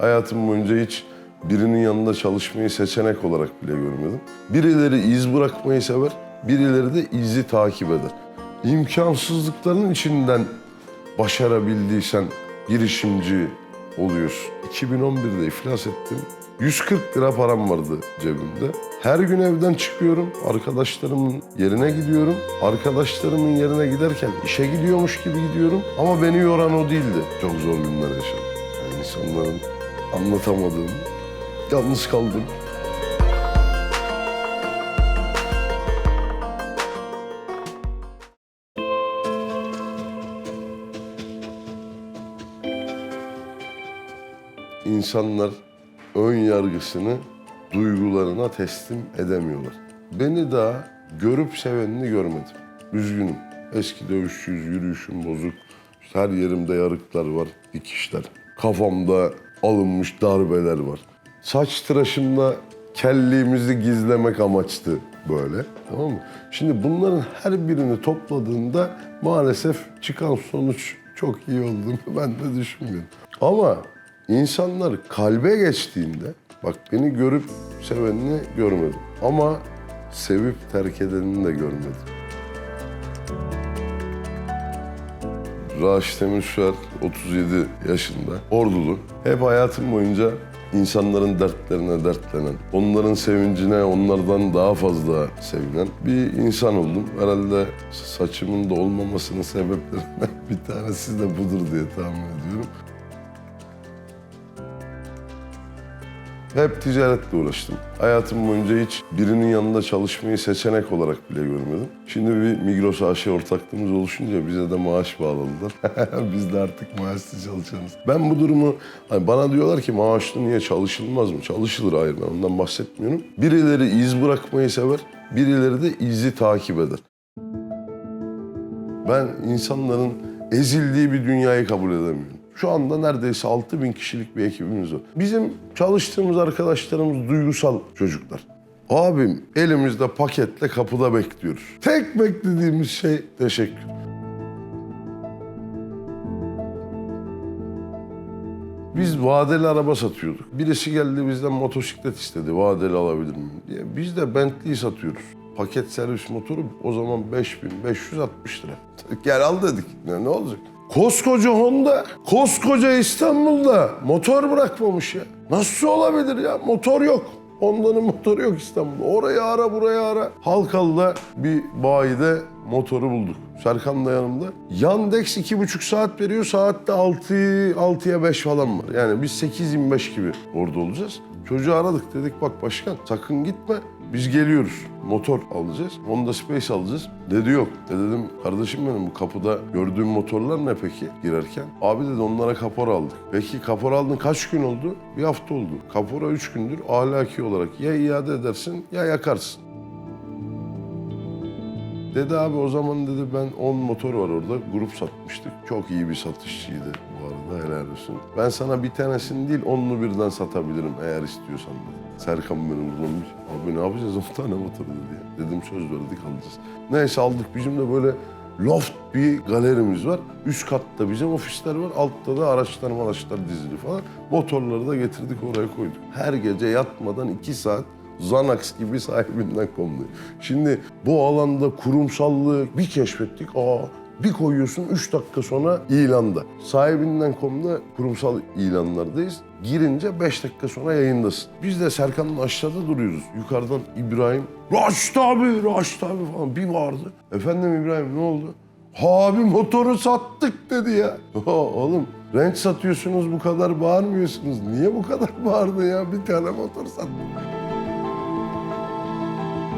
Hayatım boyunca hiç birinin yanında çalışmayı seçenek olarak bile görmedim. Birileri iz bırakmayı sever, birileri de izi takip eder. İmkansızlıkların içinden başarabildiysen girişimci oluyorsun. 2011'de iflas ettim. 140 lira param vardı cebimde. Her gün evden çıkıyorum, arkadaşlarımın yerine gidiyorum. Arkadaşlarımın yerine giderken işe gidiyormuş gibi gidiyorum. Ama beni yoran o değildi. Çok zor günler yaşadım. Yani insanların anlatamadığım, yalnız kaldım. İnsanlar ön yargısını duygularına teslim edemiyorlar. Beni daha görüp sevenini görmedim. Üzgünüm. Eski dövüşçüyüz, yürüyüşüm bozuk. Her yerimde yarıklar var, dikişler. Kafamda alınmış darbeler var. Saç tıraşımda kelliğimizi gizlemek amaçtı böyle. Tamam mı? Şimdi bunların her birini topladığında maalesef çıkan sonuç çok iyi olduğunu ben de düşünmüyorum. Ama insanlar kalbe geçtiğinde, bak beni görüp sevenini görmedim. Ama sevip terk edenini de görmedim. Raşit Emirşer 37 yaşında, ordulu. Hep hayatım boyunca insanların dertlerine dertlenen, onların sevincine onlardan daha fazla sevinen bir insan oldum. Herhalde saçımın da olmamasının sebeplerinden bir tanesi de budur diye tahmin ediyorum. Hep ticaretle uğraştım. Hayatım boyunca hiç birinin yanında çalışmayı seçenek olarak bile görmedim. Şimdi bir Migros AŞ ortaklığımız oluşunca bize de maaş bağladılar. Biz de artık maaşlı çalışanız. Ben bu durumu, hani bana diyorlar ki maaşlı niye çalışılmaz mı? Çalışılır hayır ben ondan bahsetmiyorum. Birileri iz bırakmayı sever, birileri de izi takip eder. Ben insanların ezildiği bir dünyayı kabul edemiyorum. Şu anda neredeyse 6 bin kişilik bir ekibimiz var. Bizim çalıştığımız arkadaşlarımız duygusal çocuklar. Abim elimizde paketle kapıda bekliyoruz. Tek beklediğimiz şey teşekkür. Biz vadeli araba satıyorduk. Birisi geldi bizden motosiklet istedi. Vadeli alabilir miyim diye. Biz de Bentley satıyoruz. Paket servis motoru o zaman 5560 lira. Gel al dedik. Ne, ne olacak? Koskoca Honda, koskoca İstanbul'da motor bırakmamış ya. Nasıl olabilir ya? Motor yok. Honda'nın motoru yok İstanbul'da. Orayı ara, burayı ara. Halkalı'da bir bayide motoru bulduk. Serkan da yanımda. Yandex iki buçuk saat veriyor. Saatte 6, 6'ya 5 falan var. Yani biz 8.25 gibi orada olacağız. Çocuğu aradık dedik bak başkan sakın gitme. Biz geliyoruz. Motor alacağız. Honda Space alacağız. Dedi yok. E dedim kardeşim benim bu kapıda gördüğüm motorlar ne peki girerken? Abi dedi onlara kapora aldık. Peki kapora aldın kaç gün oldu? Bir hafta oldu. Kapora üç gündür ahlaki olarak ya iade edersin ya yakarsın. Dedi abi o zaman dedi ben 10 motor var orada grup satmıştık. Çok iyi bir satışçıydı bu arada helal olsun. Ben sana bir tanesini değil onlu birden satabilirim eğer istiyorsan dedi. Serkan benim uzmanmış. Abi ne yapacağız 10 tane motor dedi. Dedim söz verdik alacağız. Neyse aldık bizim de böyle loft bir galerimiz var. Üst katta bizim ofisler var. Altta da araçlar araçlar dizili falan. Motorları da getirdik oraya koyduk. Her gece yatmadan iki saat Xanax gibi sahibinden konuluyor. Şimdi bu alanda kurumsallığı bir keşfettik. Aa bir koyuyorsun üç dakika sonra ilanda. Sahibinden komda kurumsal ilanlardayız. Girince beş dakika sonra yayındasın. Biz de Serkan'ın aşağıda duruyoruz. Yukarıdan İbrahim, Raşit abi, Raşit abi falan bir vardı. Efendim İbrahim ne oldu? Abi motoru sattık dedi ya. Oğlum renk satıyorsunuz bu kadar bağırmıyorsunuz. Niye bu kadar bağırdı ya? Bir tane motor sattık.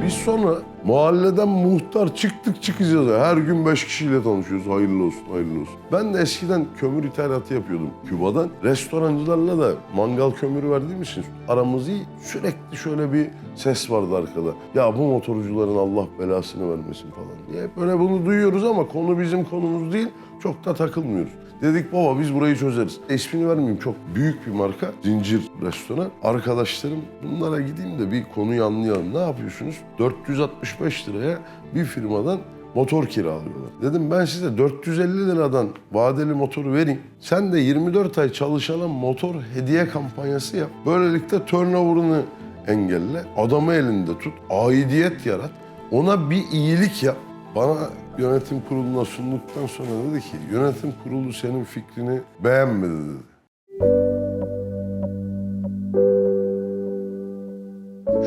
Biz sonra mahalleden muhtar çıktık çıkacağız. Her gün beş kişiyle tanışıyoruz. Hayırlı olsun, hayırlı olsun. Ben de eskiden kömür ithalatı yapıyordum Küba'dan. Restorancılarla da mangal kömürü verdiğim için aramız iyi. Sürekli şöyle bir ses vardı arkada. Ya bu motorcuların Allah belasını vermesin falan diye. Hep böyle bunu duyuyoruz ama konu bizim konumuz değil. Çok da takılmıyoruz. Dedik baba biz burayı çözeriz. İsmini vermeyeyim çok büyük bir marka. Zincir restoran. Arkadaşlarım bunlara gideyim de bir konuyu anlayalım. Ne yapıyorsunuz? 465 liraya bir firmadan motor kiralıyorlar. Dedim ben size 450 liradan vadeli motoru vereyim. Sen de 24 ay çalışana motor hediye kampanyası yap. Böylelikle turnover'ını engelle. Adamı elinde tut. Aidiyet yarat. Ona bir iyilik yap. Bana yönetim kuruluna sunduktan sonra dedi ki yönetim kurulu senin fikrini beğenmedi dedi.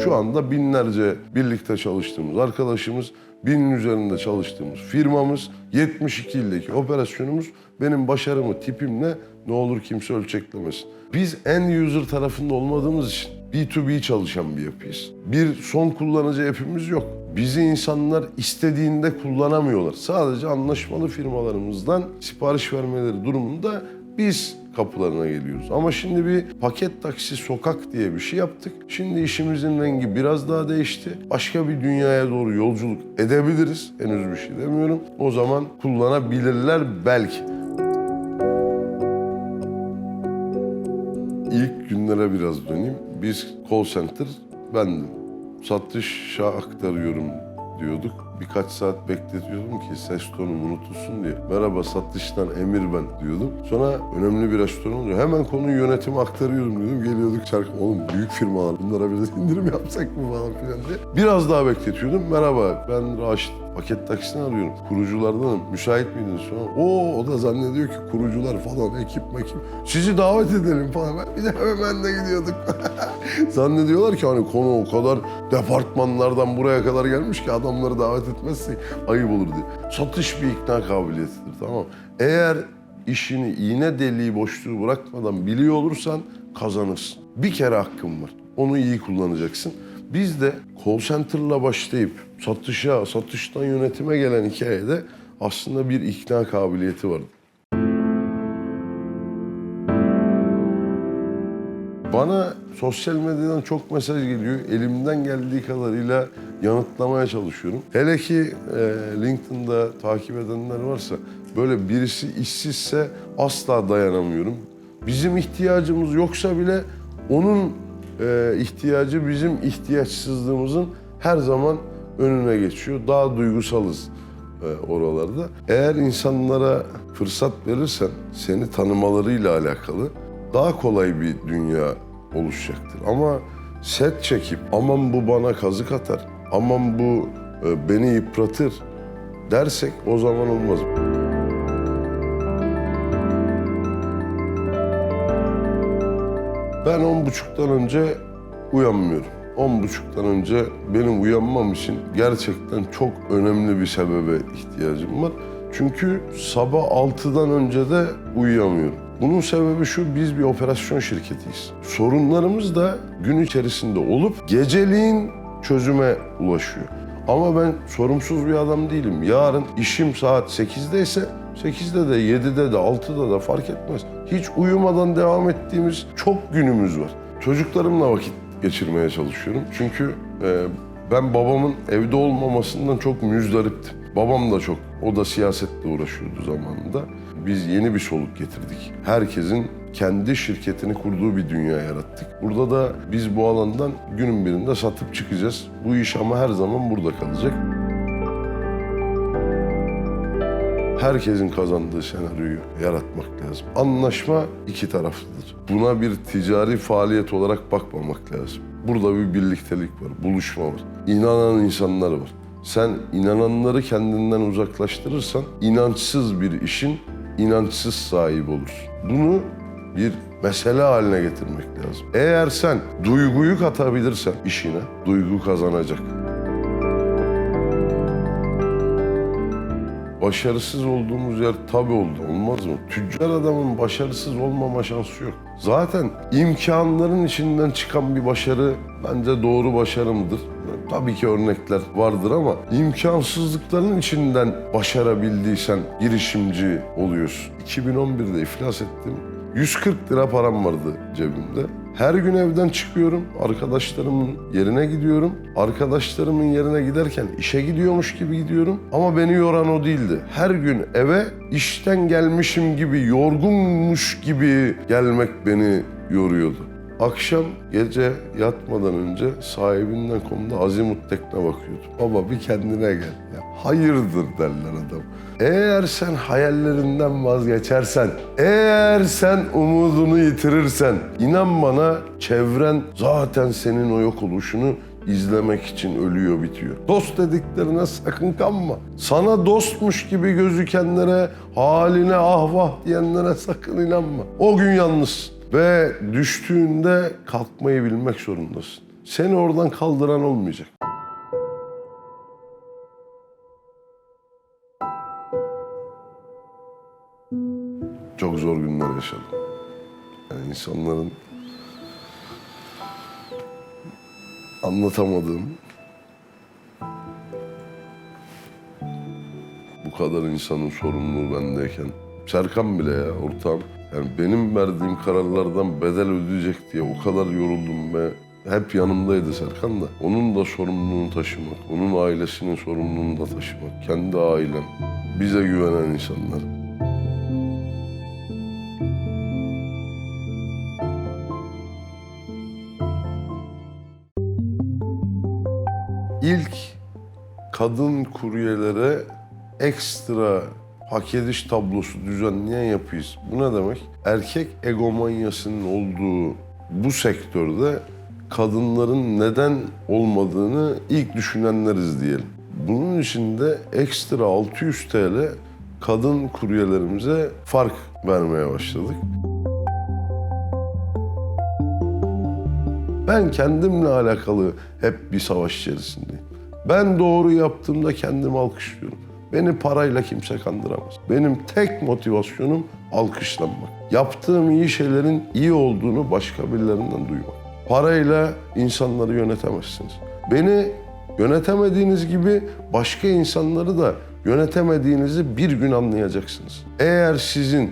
Şu anda binlerce birlikte çalıştığımız arkadaşımız, binin üzerinde çalıştığımız firmamız, 72 ildeki operasyonumuz benim başarımı tipimle ne olur kimse ölçeklemesin. Biz end user tarafında olmadığımız için B2B çalışan bir yapıyız. Bir son kullanıcı yapımız yok. Bizi insanlar istediğinde kullanamıyorlar. Sadece anlaşmalı firmalarımızdan sipariş vermeleri durumunda biz kapılarına geliyoruz. Ama şimdi bir paket taksi sokak diye bir şey yaptık. Şimdi işimizin rengi biraz daha değişti. Başka bir dünyaya doğru yolculuk edebiliriz. Henüz bir şey demiyorum. O zaman kullanabilirler belki. İlk günlere biraz döneyim. Biz call center bendim. Satışa aktarıyorum diyorduk. Birkaç saat bekletiyordum ki ses tonum unutulsun diye. Merhaba satıştan Emir ben diyordum. Sonra önemli bir restoran olunca hemen konuyu yönetime aktarıyorum diyordum. Geliyorduk şarkı oğlum büyük firmalar bunlara biraz indirim yapsak mı falan filan diye. Biraz daha bekletiyordum. Merhaba ben Raşit. Paket taksini arıyorum. Kuruculardanım. Müsait miydiniz sonra? O o da zannediyor ki kurucular falan ekip mekip. Sizi davet edelim falan. Bir de hemen de gidiyorduk. Zannediyorlar ki hani konu o kadar departmanlardan buraya kadar gelmiş ki adamları davet etmezsek ayıp olur diye. Satış bir ikna kabiliyetidir tamam? Eğer işini iğne deliği boşluğu bırakmadan biliyor olursan kazanırsın. Bir kere hakkın var. Onu iyi kullanacaksın. Biz de call center'la başlayıp satışa, satıştan yönetime gelen hikayede aslında bir ikna kabiliyeti var. Bana sosyal medyadan çok mesaj geliyor. Elimden geldiği kadarıyla yanıtlamaya çalışıyorum. Hele ki e, LinkedIn'da takip edenler varsa böyle birisi işsizse asla dayanamıyorum. Bizim ihtiyacımız yoksa bile onun e, ihtiyacı bizim ihtiyaçsızlığımızın her zaman önüne geçiyor. Daha duygusalız e, oralarda. Eğer insanlara fırsat verirsen seni tanımalarıyla alakalı daha kolay bir dünya oluşacaktır. Ama set çekip aman bu bana kazık atar, aman bu e, beni yıpratır dersek o zaman olmaz. Ben on buçuktan önce uyanmıyorum. On buçuktan önce benim uyanmam için gerçekten çok önemli bir sebebe ihtiyacım var. Çünkü sabah 6'dan önce de uyuyamıyorum. Bunun sebebi şu, biz bir operasyon şirketiyiz. Sorunlarımız da gün içerisinde olup geceliğin çözüme ulaşıyor. Ama ben sorumsuz bir adam değilim. Yarın işim saat 8'de ise 8'de de 7'de de 6'da da fark etmez. Hiç uyumadan devam ettiğimiz çok günümüz var. Çocuklarımla vakit geçirmeye çalışıyorum. Çünkü e, ben babamın evde olmamasından çok müzdariptim. Babam da çok, o da siyasetle uğraşıyordu zamanında. Biz yeni bir soluk getirdik. Herkesin kendi şirketini kurduğu bir dünya yarattık. Burada da biz bu alandan günün birinde satıp çıkacağız. Bu iş ama her zaman burada kalacak. Herkesin kazandığı senaryoyu yaratmak lazım. Anlaşma iki taraflıdır. Buna bir ticari faaliyet olarak bakmamak lazım. Burada bir birliktelik var, buluşma var. İnanan insanlar var. Sen inananları kendinden uzaklaştırırsan inançsız bir işin inançsız sahibi olursun. Bunu bir mesele haline getirmek lazım. Eğer sen duyguyu katabilirsen işine, duygu kazanacak. Başarısız olduğumuz yer tabii oldu. Olmaz mı? Tüccar adamın başarısız olmama şansı yok. Zaten imkanların içinden çıkan bir başarı bence doğru başarı mıdır? Tabii ki örnekler vardır ama imkansızlıkların içinden başarabildiysen girişimci oluyorsun. 2011'de iflas ettim. 140 lira param vardı cebimde. Her gün evden çıkıyorum, arkadaşlarımın yerine gidiyorum. Arkadaşlarımın yerine giderken işe gidiyormuş gibi gidiyorum. Ama beni yoran o değildi. Her gün eve işten gelmişim gibi, yorgunmuş gibi gelmek beni yoruyordu. Akşam gece yatmadan önce sahibinden konuda azimut tekne bakıyordum. Baba bir kendine gel ya. Hayırdır derler adam. Eğer sen hayallerinden vazgeçersen, eğer sen umudunu yitirirsen, inan bana çevren zaten senin o yok oluşunu izlemek için ölüyor bitiyor. Dost dediklerine sakın kanma. Sana dostmuş gibi gözükenlere, haline ahvah diyenlere sakın inanma. O gün yalnızsın. Ve düştüğünde kalkmayı bilmek zorundasın. Seni oradan kaldıran olmayacak. Çok zor günler yaşadım. Yani insanların anlatamadığım bu kadar insanın sorumluluğu bendeyken Serkan bile ya ortağım yani benim verdiğim kararlardan bedel ödeyecek diye o kadar yoruldum ve hep yanımdaydı Serkan da. Onun da sorumluluğunu taşımak, onun ailesinin sorumluluğunu da taşımak, kendi ailem, bize güvenen insanlar. İlk kadın kuryelere ekstra hak ediş tablosu düzenleyen yapıyız. Bu ne demek? Erkek egomanyasının olduğu bu sektörde kadınların neden olmadığını ilk düşünenleriz diyelim. Bunun için de ekstra 600 TL kadın kuryelerimize fark vermeye başladık. Ben kendimle alakalı hep bir savaş içerisindeyim. Ben doğru yaptığımda kendimi alkışlıyorum. Beni parayla kimse kandıramaz. Benim tek motivasyonum alkışlanmak. Yaptığım iyi şeylerin iyi olduğunu başka birilerinden duymak. Parayla insanları yönetemezsiniz. Beni yönetemediğiniz gibi başka insanları da yönetemediğinizi bir gün anlayacaksınız. Eğer sizin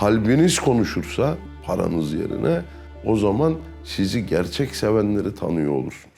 kalbiniz konuşursa paranız yerine o zaman sizi gerçek sevenleri tanıyor olursunuz.